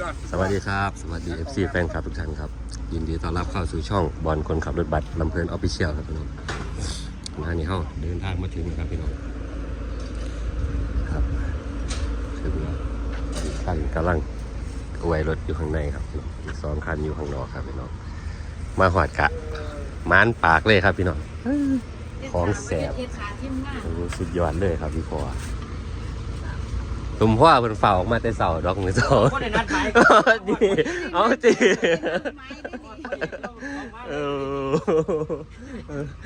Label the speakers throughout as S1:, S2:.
S1: ยอด
S2: สวัสดีครับ สวัสดี FC แฟนคลับทุกท่านครับ ยินดีต้อนรับเข้าสู่ช่องบอลคนขับรถบัสลำเพลินออฟฟิเชียลครับพี่น้องทางนี้เข้าเดินทางมาถึงแล้วครับพี่น้องครับถึงแล้วท่านกำลังเอาไว้รถอยู่ข้างในครับพี่น้องอีกสองคันอยู่ข้างนอกครับพี่น้องมาหอดกะมานปากเลยครับพี่น้องของแสบ
S3: เอ็ดขาทิ่มหน้า
S2: โอ้โหสุดยอดเลยครับพี่พ่อ ตุ่มพ่อเพิ่นฝ่าออกมาแต่เสาดอกมือเสา
S1: ก็ได้นัดหมาย
S2: ดีเอาจี
S3: ไม้ได้ดี
S2: เออ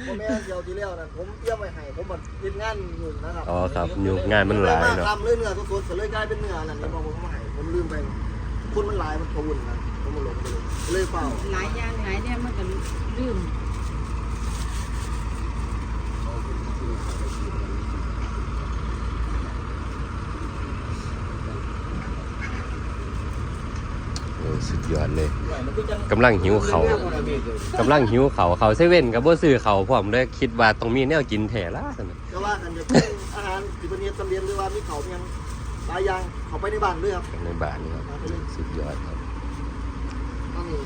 S4: ผมแม่เดียวที่แล้วนะผมเตรียมไว้ให้ผมมันติดงานอยู่นะครับ
S2: อ๋อครับอยู่งานมันหลาย
S4: เลย
S2: เนาะ
S4: ทำเลยเนื้อสดๆเลยกลายเป็นเนื้อนั่นนี่บอกผมมาให้ผมลืมไปคนมันหลายมันกระวุ่นนะผมมันหลงไปเลยเลยเปล่า
S3: หลายอย่างหลายเนี่ยมันก็ลืม
S2: สุดยอดเลยกำลังหิวเขาวกำลังหิวเขาวเขาเซเว่นกับบ่ซื้อเขาวพร้อมเลยคิดว่าต้องมีแนวกินแท้ละซั่นน่ะ
S4: ก็ว่ากันจะเป็นอาหารที่เป็นเนียสำเร็จหรือว่ามีเขาเพียงหลายอย่างเขาไปในบ้านด้วยครับ
S2: ในบ้านนี่ครับสุดยอดครับ
S4: ต้องมี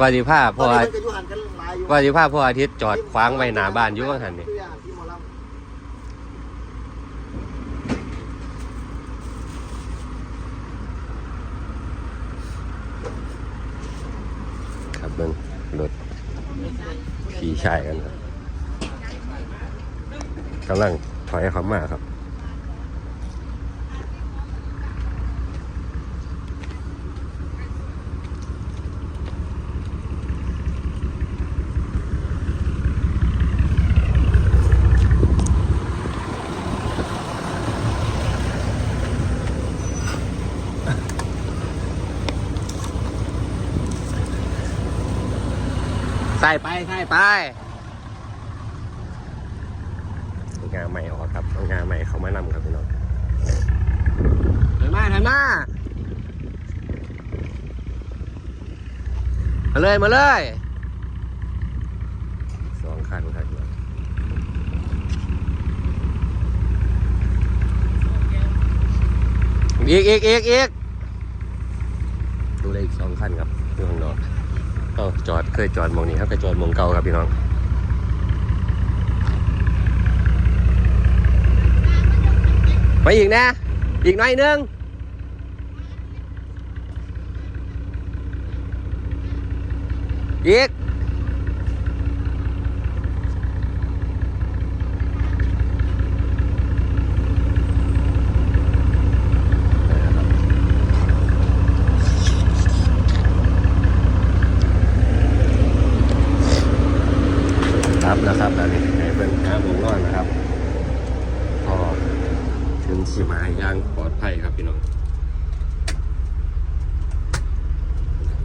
S2: ว่าสิพา
S4: ต
S2: พ่
S4: อ
S2: อน
S4: นี้
S2: อา
S4: มันก็อยู่หันกันหลายอยู่
S2: ว่าสิพาพ่ออาทิตย์จอดขวางไว้หน้าบ้านอยู่ว่าหั่นนี่
S4: ตัวอย่างที่หมอลำ
S2: ครับ เบิ่งรถขี่ชายกันครับกำลังถอยเขามาครับ ใส่ไปใส่ไปงานใหม่ออกครับเอางานใหม่เขามานำครับพี่น้องถันมาถันมามาเลยมาเลยสองคันครับพี่น้องอีกอีกอีกอีกดูเลยอีกสองคันครับอยู่ข้างนอก เอ้าจอดเคยจอดมองนี้ครับเคยจอดมองเก่าครับพี่น้องไปอีกนะ อีกหน่อยนึงอีกครับนะครับตอนนี้ให้ เป็นหาหมองนอนนะครับพอถึงสีมาอย่างปลอดภัยครับพี่น้อง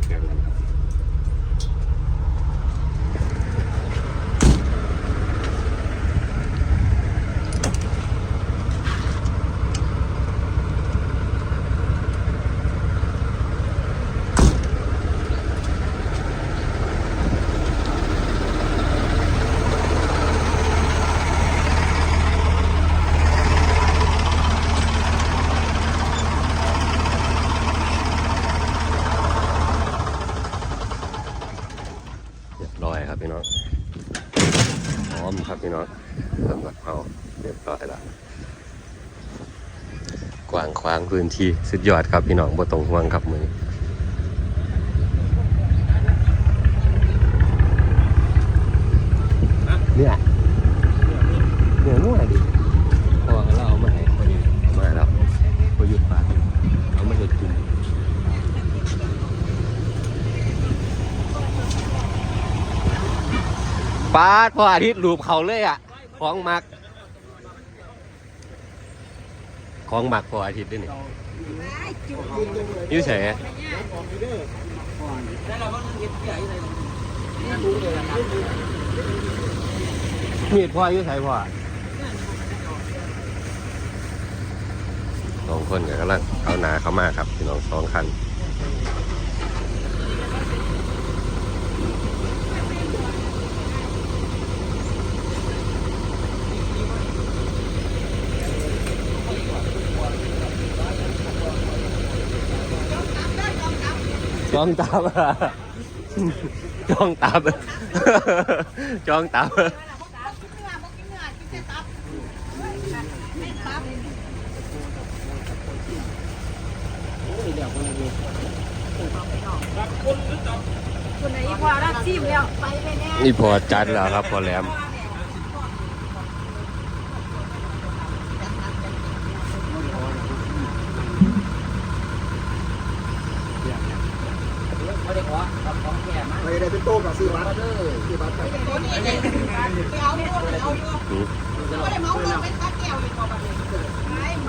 S2: แกงกันครับ เรียบร้อยครับพี่น้องพร้อมครับพี่น้องสำหรับเขาเรียบร้อยแล้ว กว้างขวางพื้นที่สุดยอดครับพี่น้องบ่ต้องห่วงครับมือนี้เนี่ยเนี่ยมั่วดิพอเราเอามาให้พอดีเอามาแล้วพอหยุดปากเอามาเห็ดกินปาดพออาทิตย์รูปเขาเลยอะของมัก ของมักพออาทิตย์ด้วยนี่อยุ่เฉยมีดพ่ออยุ่เฉยพ่อสองคนก็กำลังเอาหนาเขามาครับพี่น้องสองคัน จ้องตามจ้องตามจ้องตาม
S3: คนไหนพอรับซิมแล้ว ไปไปแน่
S2: นี่พอจัดแล้วครับพอแหลม
S1: ไม่ได้ขอกับของแก่มา
S4: ไปได้เป็นโต๊ะกับซื้อบัตร
S1: เด้อ
S4: ซื้อบัตรไป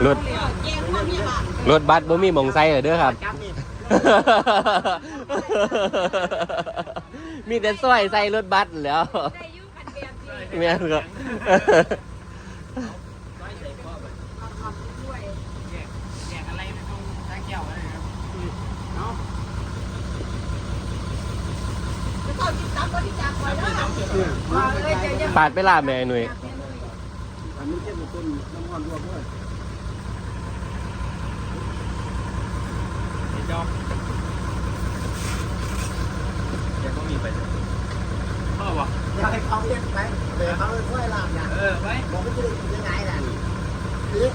S2: รถรถบัสบ่มีหมองไซเหรอเด้อครับ มีแต่สร้อยใส่รถบัสแล้ว
S3: แม่
S2: ครับ
S1: แจกอะไรไปตรงทางแก้วอะไรครับเนาะ
S3: ว่าเลยจะยัง
S2: ปาดไปลาแม่หนุ่ย
S4: อันนี้เก็บต้นน้ำมันรวมด้วย
S1: จอบแกก็มีไปพ่อวะ
S4: อยากให้เขาเล่นไปเดี๋ยวเขาช่วยลามอย่าง
S1: เออไว้
S4: บอกไม่ได้ยังไงล่ะคือ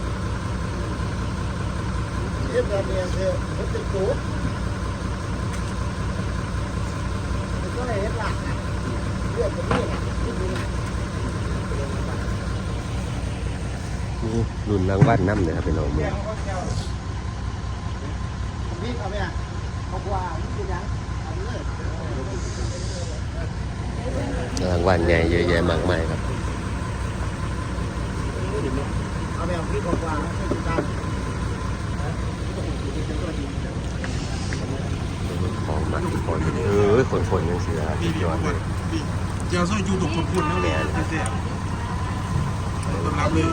S4: เรียบแบบนี้คือมันเป็นกูมันก็เลยเห็นหลักอะเรียบแบบนี้อะที่ดูอะ
S2: นี่ รุ่นรางวัลน้ำเลยครับพี่น้องมึง
S4: พี่เอาไหมอะเขาว่านี่คือยังเอาเลย
S2: รางวัลใหญ่เยอะแยะมากมายครับ
S4: เอาแบบพี่บอกว่าไม่ถูกต้อง
S2: ของมักทุกคนเออคนคนๆยังเสือสุดยอดเลย
S5: เจ้าสร้อยยูถูกคนพูดแล้วเนี่ยเจ๊ต้อนรับเลย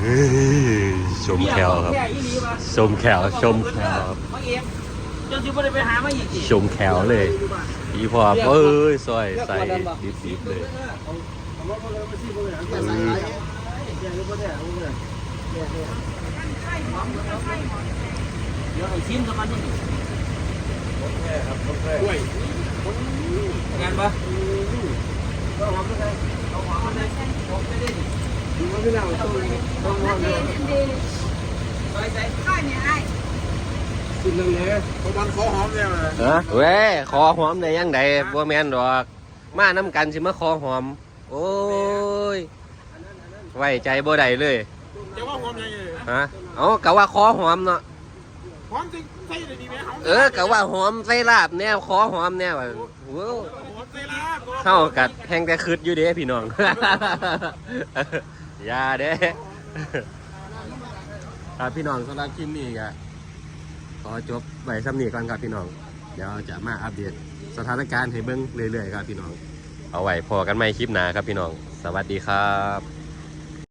S2: เฮ้ยชมแคลครับ
S1: แก่ยี่หลีวะ
S2: ชมแคลชมแคลครับ
S1: พ่อเอ็มเจ้าจิบ่ได้ไปหามาอีกที
S2: ชมแคลเลยอีพอเอ้ยซอยใส่ดิบๆเลย
S4: เอารถมาเลยมาที่บริหารแกใส่ไรแกรู้ป่ะเนี่ยรู้ป่ะเนี่ยเนี่ย
S1: เดี๋ยวไอ้ซิมสักวันนี่งานปะ
S4: ก็หอมด้วย เลย
S1: ไปใส่
S3: ข้าเนี่ยไอ้
S4: กินเรื่องนี้
S5: เขาบันคอหอมเนี่ยเลย
S2: ฮะเว้ยคอหอมได้ยังไงบ่แม่นดอก มาน้ำกันสิมาคอหอม โอ้ย ไว้ใจบ่ได้เลย
S5: จะว่าหอมยังไง
S2: ฮะเอากะว่าคอหอมเนาะ
S5: หอมจริงใส่เลยดีไหมหอม
S2: เออกะว่าหอมใส่ลาบแนวคอหอมแนวอะโว้ว
S5: หอมใส่ลาบ
S2: เข้ากัดแพงแต่คืดอยู่เด้พี่น้อง อย่าเด้ครับพี่น้องสำหรับคลิปนี้ก็ขอจบไว้ซ้ำนี้ก่อนครับพี่น้อง เดี๋ยวจะมาอัปเดตสถานการณ์ให้เบิ้งเรื่อยๆครับพี่น้อง เอาไว้พอกันใหม่คลิปหน้าครับพี่น้อง สวัสดีครับ